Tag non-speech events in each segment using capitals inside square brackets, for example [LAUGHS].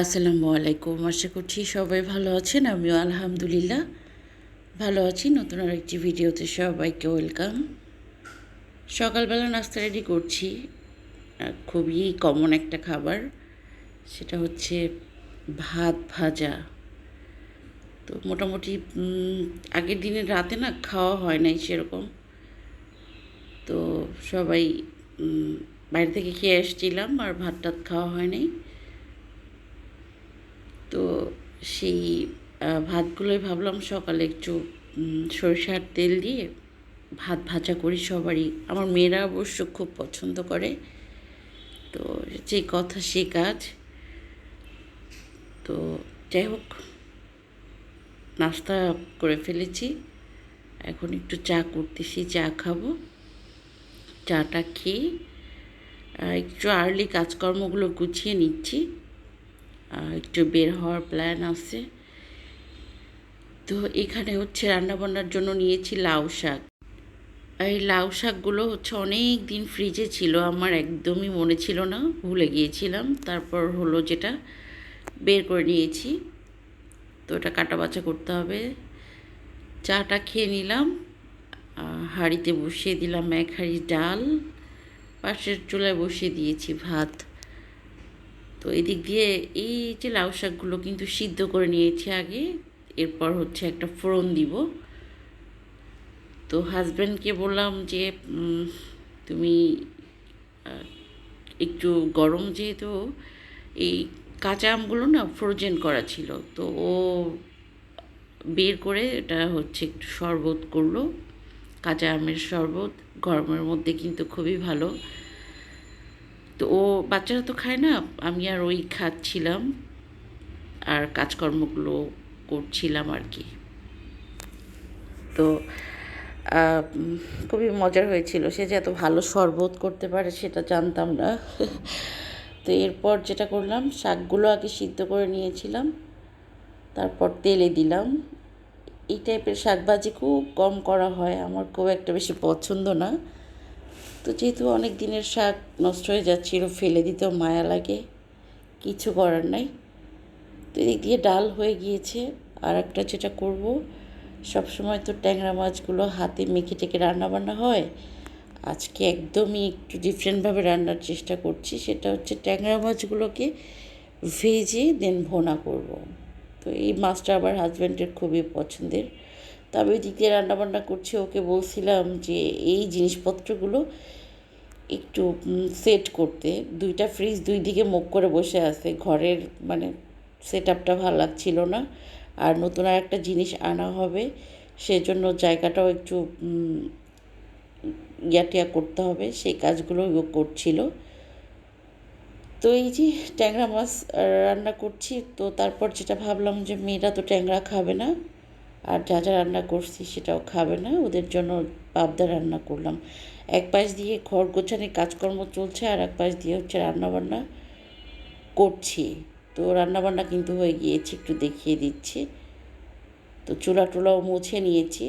আসসালামু আলাইকুম। আশা করছি সবাই ভালো আছেন। আমিও আলহামদুলিল্লাহ ভালো আছি। নতুন আর একটি ভিডিওতে সবাইকে ওয়েলকাম। সকালবেলা নাস্তা রেডি করছি। খুবই কমন একটা খাবার। সেটা হচ্ছে ভাত ভাজা। তো মোটামুটি আগের দিনের রাতে না খাওয়া হয় নাই সেরকম। তো সবাই বাইরে থেকে খেয়ে এসেছিলাম আর ভাত টাত খাওয়া হয় নাই। তো সেই ভাতগুলোই ভাবলাম সকালে একটু সরিষার তেল দিয়ে ভাত ভাজা করি সবারই। আমার মেয়েরা অবশ্য খুব পছন্দ করে। তো যে কথা সে কাজ। তো যাই হোক, নাস্তা করে ফেলেছি। এখন একটু চা করতেছি, চা খাব। চাটা খেয়ে একটু আর্লি কাজকর্মগুলো গুছিয়ে নিচ্ছি। একটু বের হওয়ার প্ল্যান আছে। তো এখানে হচ্ছে রান্নাবান্নার জন্য নিয়েছি লাউ শাক। এই লাউ শাকগুলো হচ্ছে অনেক দিন ফ্রিজে ছিল, আমার একদমই মনে ছিল না, ভুলে গিয়েছিলাম। তারপর হলো যেটা, বের করে নিয়েছি। তো ওটা কাটা বাছা করতে হবে। চাটা খেয়ে নিলাম হাঁড়িতে বসিয়ে দিলাম এক হাঁড়ি ডাল, পাশের চুলায় বসিয়ে দিয়েছি ভাত। তো এদিক দিয়ে এই যে লাউ শাকগুলো কিন্তু সিদ্ধ করে নিয়েছি আগে, এরপর হচ্ছে একটা ফোড়ন দিব। তো হাজব্যান্ডকে বললাম যে তুমি একটু গরম যেহেতু, এই কাঁচা আমগুলো না ফ্রোজেন করা ছিল, তো ও বের করে এটা হচ্ছে একটু শরবত করল। কাঁচা আমের শরবত, গরমের মধ্যে কিন্তু খুবই ভালো। তো ও বাচ্চারা তো খায় না, আমি আর ওই খাচ্ছিলাম আর কাজকর্মগুলো করছিলাম আর কি। তো খুবই মজার হয়েছিল, সে যে এত ভালো শরবত করতে পারে সেটা জানতাম না। [LAUGHS] তো এরপর যেটা করলাম, শাকগুলো আগে সিদ্ধ করে নিয়েছিলাম, তারপর তেলে দিলাম। এই টাইপের শাকভাজি খুব কম করা হয়, আমার খুব একটা বেশি পছন্দ না। তো যেহেতু অনেক দিনের শাক নষ্ট হয়ে যাচ্ছিল, ফেলে দিতেও মায়া লাগে, কিছু করার নাই। তো এদিক দিয়ে ডাল হয়ে গিয়েছে, আর একটা যেটা করব, সবসময় তো ট্যাংরা মাছগুলো হাতে মেখে টেকে রান্না বান্না হয়। আজকে একদমই একটু ডিফারেন্টভাবে রান্নার চেষ্টা করছি, সেটা হচ্ছে ট্যাংরা মাছগুলোকে ভেজে দেন ভোনা করব। তো এই মাছটা আবার হাজব্যান্ডের খুবই পছন্দের। তবে ওই দিক দিয়ে রান্নাবান্না করছি, ওকে বলছিলাম যে এই জিনিসপত্রগুলো একটু সেট করতে। দুইটা ফ্রিজ দুই দিকে মুখ করে বসে আছে। ঘরের মানে সেট আপটা ভালো লাগছিল না। আর নতুন আর একটা জিনিস আনা হবে, সেজন্য জায়গাটাও একটু ইয়াটিয়া করতে হবে। সেই কাজগুলো ও করছিল। তো এই যে ট্যাংরা মাছ রান্না করছি। তো তারপর যেটা ভাবলাম যে মেয়েরা তো ট্যাংরা খাবে না আর যা যা রান্না করছি সেটাও খাবে না, ওদের জন্য পাবদা রান্না করলাম। এক পাশ দিয়ে ঘর গোছানির কাজকর্ম চলছে আর এক পাশ দিয়ে হচ্ছে রান্নাবান্না করছি। তো রান্নাবান্না কিন্তু হয়ে গিয়েছে, একটু দেখিয়ে দিচ্ছি। তো চুলা টুলাও মুছে নিয়েছি।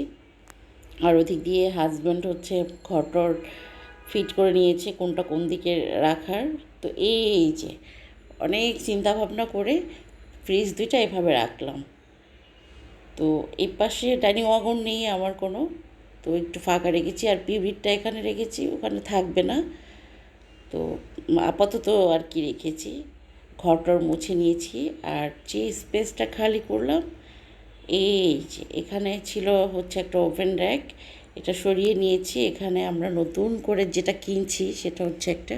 আর ওদিক দিয়ে হাজব্যান্ড হচ্ছে ঘটর ফিট করে নিয়েছে কোনটা কোন দিকে রাখার। তো এই যে, অনেক চিন্তা ভাবনা করে ফ্রিজ দুইটা এভাবে রাখলাম। তো এই পাশে ডাইনিং ওয়াগন নেই আমার কোনো। তো একটু ফাঁকা রেখেছি আর পিভিটটা এখানে রেখেছি, ওখানে থাকবে না। তো আপাতত আর কি রেখেছি ঘরটর মুছে নিয়েছি। আর যে স্পেসটা খালি করলাম, এই যে এখানে ছিল হচ্ছে একটা ওভেন র্যাক, এটা সরিয়ে নিয়েছি। এখানে আমরা নতুন করে যেটা কিনছি সেটা হচ্ছে একটা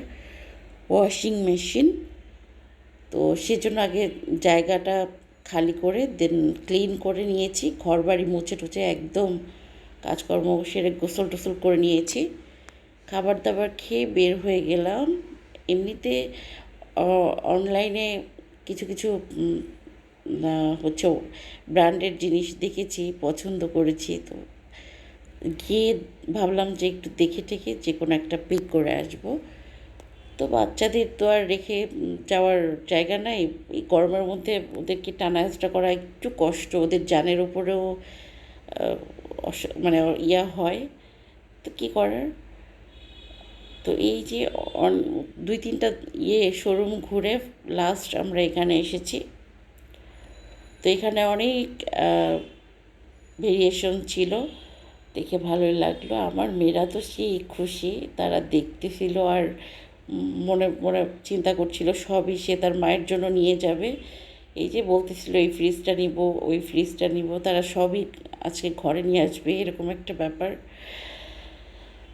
ওয়াশিং মেশিন। তো সেজন্য আগে জায়গাটা খালি করে দেন ক্লিন করে নিয়েছি। ঘর বাড়ি মুছে টুছে একদম কাজকর্ম সেরে গোসল টোসল করে নিয়েছি। খাবার দাবার খেয়ে বের হয়ে গেলাম। এমনিতে অনলাইনে কিছু কিছু হচ্ছে ব্র্যান্ডের জিনিস দেখেছি, পছন্দ করেছি। তো গিয়ে ভাবলাম যে একটু দেখে টেখে যে কোনো একটা পিক করে আসব। তো বাচ্চাদের তো আর রেখে যাওয়ার জায়গা নাই। এই গরমের মধ্যে ওদেরকে টানা হেঁচড়া করা একটু কষ্ট। ওদের জানের উপরেও মানে ইয়া হয়। তো কী করার? তো এই যে দুই তিনটা ইয়ে শোরুম ঘুরে লাস্ট আমরা এখানে এসেছি। তো এখানে অনেক ভেরিয়েশন ছিল। দেখে ভালোই লাগল। আমার মেয়েরা তো সেই খুশি। তারা দেখতেছিল আর মনে মনে চিন্তা করছিল, সবই সে তার মায়ের জন্য নিয়ে যাবে। এই যে বলতেছিল, এই ফ্রিজটা নিব, ওই ফ্রিজটা নিব। তারা সবই আজকে ঘরে নিয়ে আসবে, এরকম একটা ব্যাপার।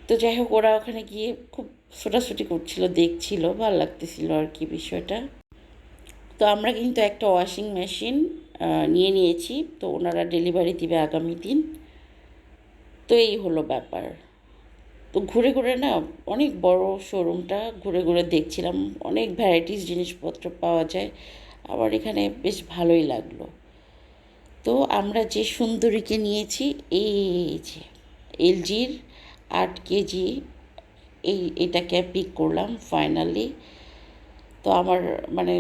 তো যাই হোক, ওরা ওখানে গিয়ে খুব ছোটাছুটি করছিল, দেখছিল, ভালো লাগতেছিল আর কি বিষয়টা। তো আমরা কিন্তু একটা ওয়াশিং মেশিন নিয়ে নিয়েছি। তো ওনারা ডেলিভারি দিবে আগামী দিন। তো এই হলো ব্যাপার। তো ঘুরে ঘুরে না অনেক বড় শোরুমটা ঘুরে ঘুরে দেখছিলাম। অনেক ভ্যারাইটিস জিনিসপত্র পাওয়া যায়। আবার এখানে বেশ ভালোই লাগল। তো আমরা যে সুন্দরীকে নিয়েছি, এই যে এলজির আট কেজি, এই এটাকে পিক করলাম ফাইনালি তো আমার মানে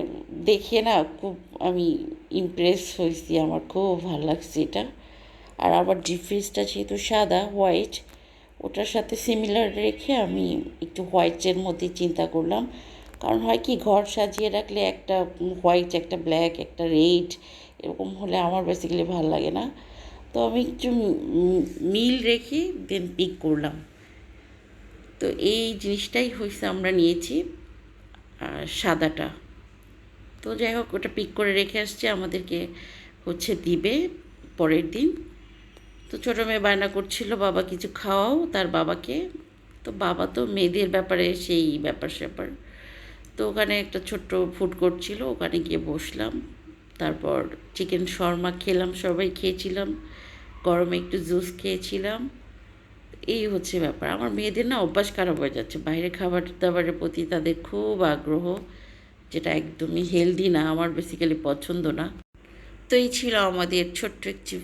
দেখে না খুব আমি ইমপ্রেস হয়েছি। আমার খুব ভালো লাগছে এটা। আর আমার ডিপ ফ্রিজটা যেহেতু সাদা হোয়াইট ওটার সাথে সিমিলার রেখে আমি একটু হোয়াইটের মধ্যে চিন্তা করলাম। কারণ হয় কি, ঘর সাজিয়ে রাখলে একটা হোয়াইট একটা ব্ল্যাক একটা রেড এরকম হলে আমার বেসিক্যালি ভালো লাগে না। তো আমি একটু মিল রেখে দেন পিক করলাম। তো এই জিনিসটাই হয়েছে আমরা নিয়েছি সাদাটা। তো যাই হোক, ওটা পিক করে রেখে আসছে, আমাদেরকে হচ্ছে দিবে পরের দিন। তো ছোটো মেয়ে বায়না করছিল, বাবা কিছু খাওয়াও তার বাবাকে। তো বাবা তো মেয়েদের ব্যাপারে সেই ব্যাপার স্যাপার তো ওখানে একটা ছোট্ট ফুড কোর্ট ছিল, ওখানে গিয়ে বসলাম। তারপর চিকেন শর্মা খেলাম, সবাই খেয়েছিলাম। গরমে একটু জুস খেয়েছিলাম। এই হচ্ছে ব্যাপার। আমার মেয়েদের না অভ্যাস খারাপ হয়ে যাচ্ছে। বাইরে খাবার দাবারের প্রতি তাদের খুব আগ্রহ, যেটা একদমই হেলদি না, আমার বেসিক্যালি পছন্দ না। তো এই ছিল আমাদের ছোট্ট একটি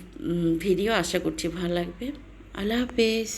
ভিডিও আশা করছি ভালো লাগবে। আল্লাহ হাফেজ।